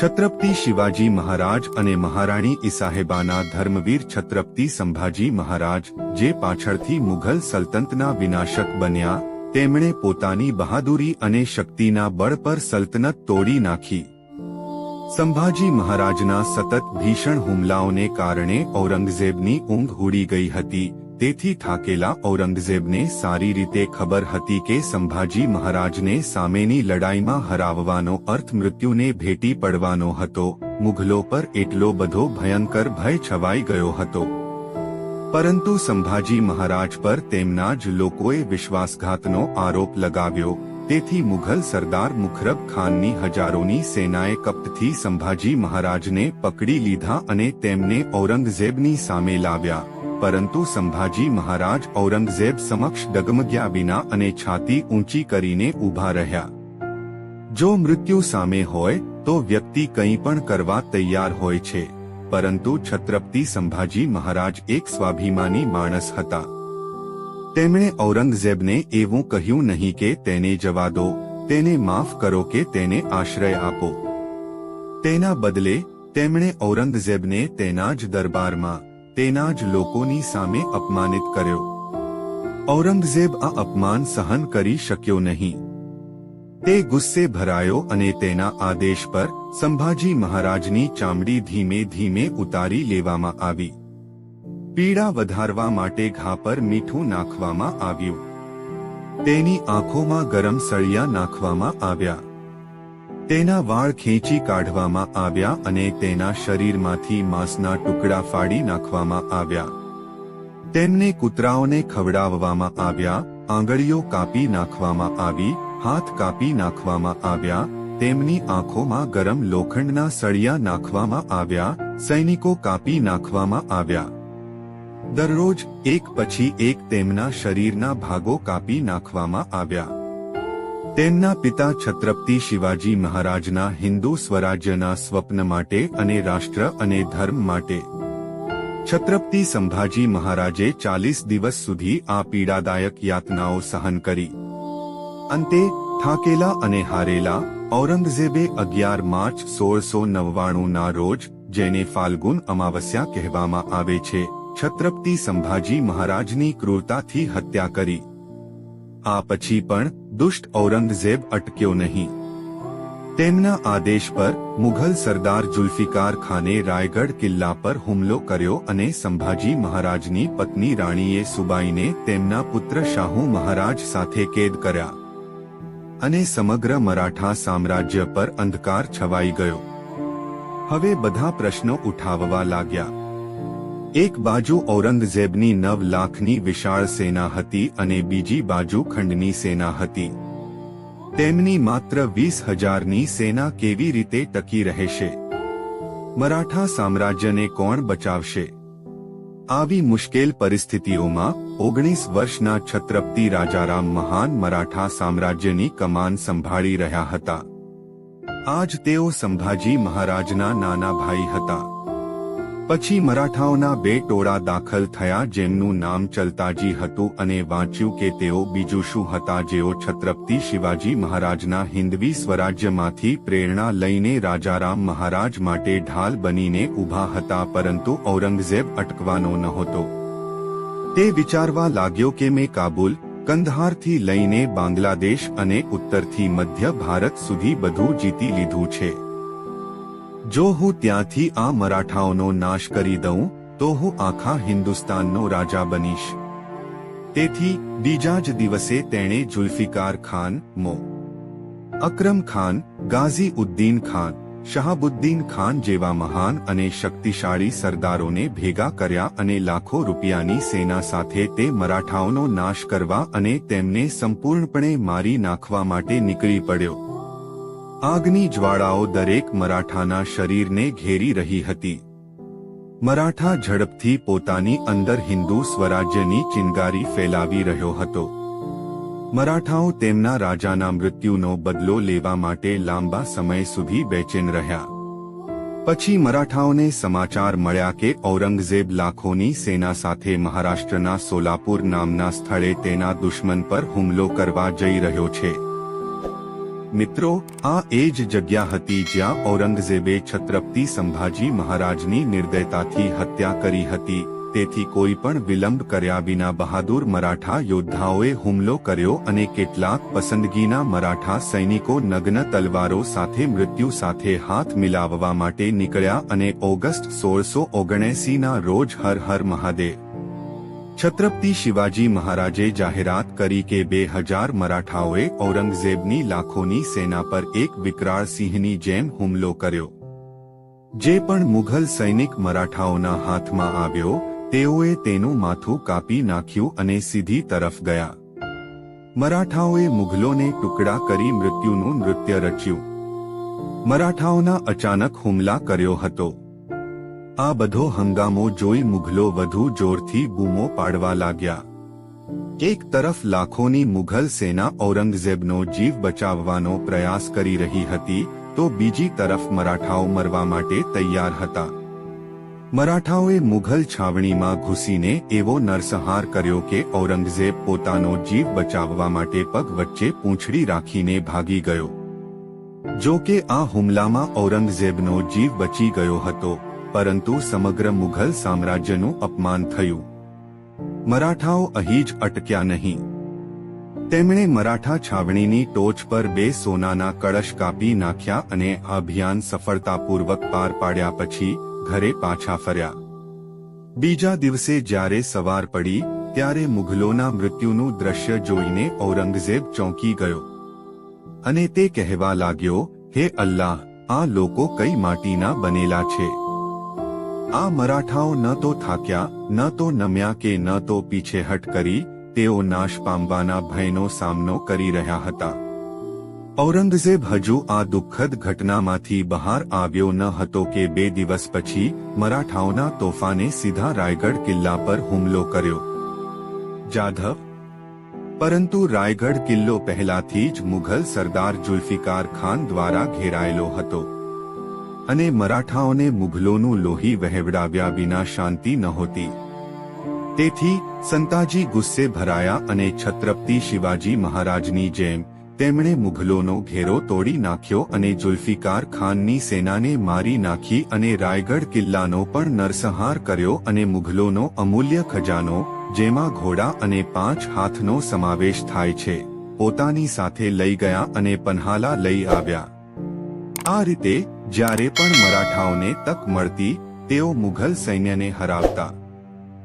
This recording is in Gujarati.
છત્રપતિ શિવાજી મહારાજ અને મહારાણી ઇસાહેબાના ધર્મવીર છત્રપતિ સંભાજી મહારાજ, જે પાછળથી મુઘલ સલ્તનતના વિનાશક બન્યા, તેમણે પોતાની બહાદુરી અને શક્તિના બળ પર સલ્તનત તોડી નાખી. સંભાજી મહારાજના સતત ભીષણ હુમલાઓને કારણે ઔરંગઝેબની ઊંઘ ઉડી ગઈ હતી તેથી થાકેલા ઔરંગઝેબને સારી રીતે ખબર હતી કે સંભાજી મહારાજને સામેની લડાઈમાં હરાવવાનો અર્થ મૃત્યુને ભેટી પડવાનો હતો. મુઘલો પર એટલો બધો ભયંકર ભય છવાઈ ગયો હતો. પરંતુ સંભાજી મહારાજ પર તેમના જ લોકોએ વિશ્વાસઘાતનો આરોપ લગાવ્યો. તેથી મુઘલ સરદાર મુખરબ ખાનની હજારોની સેનાએ કપ્તથી સંભાજી મહારાજને પકડી લીધા અને તેમને ઔરંગઝેબની સામે લાવ્યા. પરંતુ સંભાજી મહારાજ ઔરંગઝેબ સમક્ષ ડગમગ્યા વિના અને છાતી ઊંચી કરીને ઊભા રહ્યા. જો મૃત્યુ સામે હોય, તો વ્યક્તિ કંઈ પણ કરવા તૈયાર હોય છે. પરંતુ છત્રપતિ સંભાજી મહારાજ એક સ્વાભિમાની માણસ હતા. તેમણે ઔરંગઝેબને એવું કહ્યું નહીં કે તેને જવા દો, તેને માફ કરો કે તેને આશ્રય આપો. તેના બદલે, તેમણે ઔરંગઝેબને તેના જ દરબારમાં તેના જ લોકોની સામે અપમાનિત કર્યો. ઔરંગઝેબ આ અપમાન સહન કરી શક્યો નહીં. તે ગુસ્સે ભરાયો અને તેના આદેશ પર સંભાજી મહારાજની ચામડી ધીમે ધીમે ઉતારી લેવામાં આવી. પીડા વધારવા માટે ઘા પર મીઠું નાખવામાં આવ્યું. તેની આંખોમાં ગરમ સળિયા નાખવામાં આવ્યા. તેના વાળ ખેંચી કાઢવામાં આવ્યા અને તેના શરીરમાંથી માંસના ટુકડા ફાડી નાખવામાં આવ્યા. તેમને કૂતરાઓને ખવડાવવામાં આવ્યા, આંગળીઓ કાપી નાખવામાં આવી, હાથ કાપી નાખવામાં આવ્યા, તેમની આંખોમાં ગરમ લોખંડના સળિયા નાખવામાં આવ્યા, સૈનિકો કાપી નાખવામાં આવ્યા. દરરોજ એક પછી એક તેમના શરીરના ભાગો કાપી નાખવામાં આવ્યા. તેમના પિતા છત્રપતિ શિવાજી મહારાજના હિન્દુ સ્વરાજ્યના સ્વપ્ન માટે અને રાષ્ટ્ર અને ધર્મ માટે. છત્રપતિ સંભાજી મહારાજે ચાલીસ દિવસ સુધી આ પીડાદાયક યાતનાઓ સહન કરી. અંતે, થાકેલા અને હારેલા, ઔરંગઝેબે અગિયાર માર્ચ સોળસો નવ્વાણુંના રોજ, જેને ફાલ્ગુન અમાવસ્યા કહેવામાં આવે છે, છત્રપતિ સંભાજી મહારાજની ક્રૂરતાથી હત્યા કરી. આ પછી પણ દુષ્ટ ઔરંગઝેબ અટક્યો નહીં તેમના આદેશ પર મુઘલ સરદાર જુલ્ફિકાર ખાને રાયગઢ કિલ્લા પર હુમલો કર્યો અને સંભાજી મહારાજની પત્ની રાણીએ સુબાઈને તેમના પુત્ર શાહુ મહારાજ સાથે કેદ કર્યા અને સમગ્ર મરાઠા સામ્રાજ્ય પર અંધકાર છવાઈ ગયો હવે બધા પ્રશ્નો ઉઠાવવા લાગ્યા એક બાજુ ઔરંગઝેબની નવ લાખની વિશાળ સેના હતી અને બીજી બાજુ ખંડની સેના હતી. તેમની માત્ર વીસ હજારની સેના કેવી રીતે ટકી રહેશે? મરાઠા સામ્રાજ્યને કોણ બચાવશે? આવી મુશ્કેલ પરિસ્થિતિઓમાં ઓગણીસ વર્ષના છત્રપતિ રાજારામ મહાન મરાઠા સામ્રાજ્યની કમાન સંભાળી રહ્યા હતા. આજ તેઓ સંભાજી મહારાજના નાના ભાઈ હતા. પછી મરાઠાઓના બે ટોળા દાખલ થયા જેમનું નામ ચલતાજી હતું અને વાંચ્યું કે તેઓ બીજું શું હતા જેઓ છત્રપતિ શિવાજી મહારાજના હિન્દવી સ્વરાજ્યમાંથી પ્રેરણા લઈને રાજારામ મહારાજ માટે ઢાલ બનીને ઊભા હતા પરંતુ ઔરંગઝેબ અટકવાનો નહોતો. તે વિચારવા લાગ્યો કે મેં કાબુલ, કંદહારથી લઈને બાંગ્લાદેશ અને ઉત્તરથી મધ્ય ભારત સુધી બધું જીતી લીધું છે. જો હું ત્યાંથી આ મરાઠાઓનો નાશ કરી દઉં, તો હું આખા હિન્દુસ્તાનનો રાજા બનીશ. તેથી, બીજા જ દિવસે તેણે જુલ્ફિકાર ખાન, મો. અક્રમ ખાન, ગાઝી ઉદ્દીન ખાન, શહાબુદ્દીન ખાન જેવા મહાન અને શક્તિશાળી સરદારોને ભેગા કર્યા અને લાખો રૂપિયાની સેના સાથે તે મરાઠાઓનો નાશ કરવા અને તેમને સંપૂર્ણપણે મારી નાખવા માટે નીકળી પડ્યો. આગની જ્વાળાઓ દરેક મરાઠાના શરીરને ઘેરી રહી હતી. મરાઠા ઝડપથી પોતાની અંદર હિન્દુ સ્વરાજ્યની ચિનગારી ફેલાવી રહ્યો હતો. મરાઠાઓ તેમના રાજાના મૃત્યુનો બદલો લેવા માટે લાંબા સમય સુધી બેચેન રહ્યા. પછી મરાઠાઓને સમાચાર મળ્યા કે ઔરંગઝેબ લાખોની સેના સાથે મહારાષ્ટ્રના સોલાપુર નામના સ્થળે તેના દુશ્મન પર હુમલો કરવા જઈ રહ્યો છે. મિત્રો, આ એ જ જગ્યા હતી જ્યાં ઔરંગઝેબે છત્રપતિ સંભાજી મહારાજની નિર્દયતાથી હત્યા કરી હતી. તેથી કોઈ પણ વિલંબ કર્યા વિના બહાદુર મરાઠા યોદ્ધાઓએ હુમલો કર્યો અને કેટલાક પસંદગીના મરાઠા સૈનિકો નગ્ન તલવારો સાથે મૃત્યુ સાથે હાથ મિલાવવા માટે નીકળ્યા અને ઓગસ્ટ સોળસો ઓગણએસીના રોજ હર હર મહાદેવ છત્રપતિ શિવાજી મહારાજે જાહેરાત કરી કે બે હજાર મરાઠાઓએ ઔરંગઝેબની લાખોની સેના પર એક વિકરાળ સિંહની જેમ હુમલો કર્યો. જે પણ મુઘલ સૈનિક મરાઠાઓના હાથમાં આવ્યો, તેઓએ તેનું માથું કાપી નાખ્યું અને સીધી તરફ ગયા. મરાઠાઓએ મુઘલોને ટુકડા કરી મૃત્યુનું નૃત્ય રચ્યું. મરાઠાઓના અચાનક હુમલા કર્યો હતો. આ બધો હંગામો જોઈ મુઘલો વધુ જોરથી બૂમો પાડવા લાગ્યા. એક તરફ લાખોની મુઘલ સેના ઔરંગઝેબનો જીવ બચાવવાનો પ્રયાસ કરી રહી હતી, તો બીજી તરફ મરાઠાઓ મરવા માટે તૈયાર હતા. મરાઠાઓએ મુઘલ છાવણીમાં ઘૂસીને એવો નરસંહાર કર્યો કે ઔરંગઝેબ પોતાનો જીવ બચાવવા માટે પગ વચ્ચે પૂંછડી રાખીને ભાગી ગયો. જો કે આ હુમલામાં ઔરંગઝેબનો જીવ બચી ગયો હતો. પરંતુ સમગ્ર મુઘલ સામ્રાજ્યનું અપમાન થયું. મરાઠાઓ અહીં જ અટક્યા નહીં. તેમણે મરાઠા છાવણીની ટોચ પર બે સોનાના કળશ કાપી નાખ્યા અને અભિયાન સફળતાપૂર્વક પાર પાડ્યા પછી ઘરે પાછા ફર્યા. બીજા દિવસે જ્યારે સવાર પડી, ત્યારે મુઘલોના મૃત્યુનું દ્રશ્ય જોઈને ઔરંગઝેબ ચોંકી ગયો. અને તે કહેવા લાગ્યો, હે અલ્લાહ, આ લોકો કઈ માટીના બનેલા છે? આ મરાઠાઓ ન તો થાક્યા, ન તો નમ્યા કે ન તો પીછેહટ કરી, તેઓ નાશ પામવાના ભયનો સામનો કરી રહ્યા હતા. ઔરંગઝેબ હજુ આ દુઃખદ ઘટનામાંથી બહાર આવ્યો ન હતો કે બે દિવસ પછી મરાઠાઓના તોફાને સીધા રાયગઢ કિલ્લા પર હુમલો કર્યો. જાધવ? પરંતુ રાયગઢ કિલ્લો પહેલાથી જ મુઘલ સરદાર જુલ્ફિકાર ખાન દ્વારા ઘેરાયેલો હતો. અને મરાઠાઓને મુઘલોનું લોહી વહેવડાવ્યા વિના શાંતિ નહોતી. તેથી સંતાજી ગુસ્સે ભરાયા અને છત્રપતિ શિવાજી મહારાજની જેમ તેમણે મુઘલોનો ઘેરો તોડી નાખ્યો અને જુલ્ફિકાર ખાનની સેનાને મારી નાખી અને રાયગઢ કિલ્લાનો પણ નરસંહાર કર્યો અને મુઘલોનો અમૂલ્ય ખજાનો, જેમાં ઘોડા અને પાંચ હાથનો સમાવેશ થાય છે, પોતાની સાથે લઈ ગયા અને પન્હાલા લઈ આવ્યા. આ રીતે જ્યારે પણ મરાઠાઓને તક મળતી તેઓ મુઘલ સૈન્યને હરાવતા.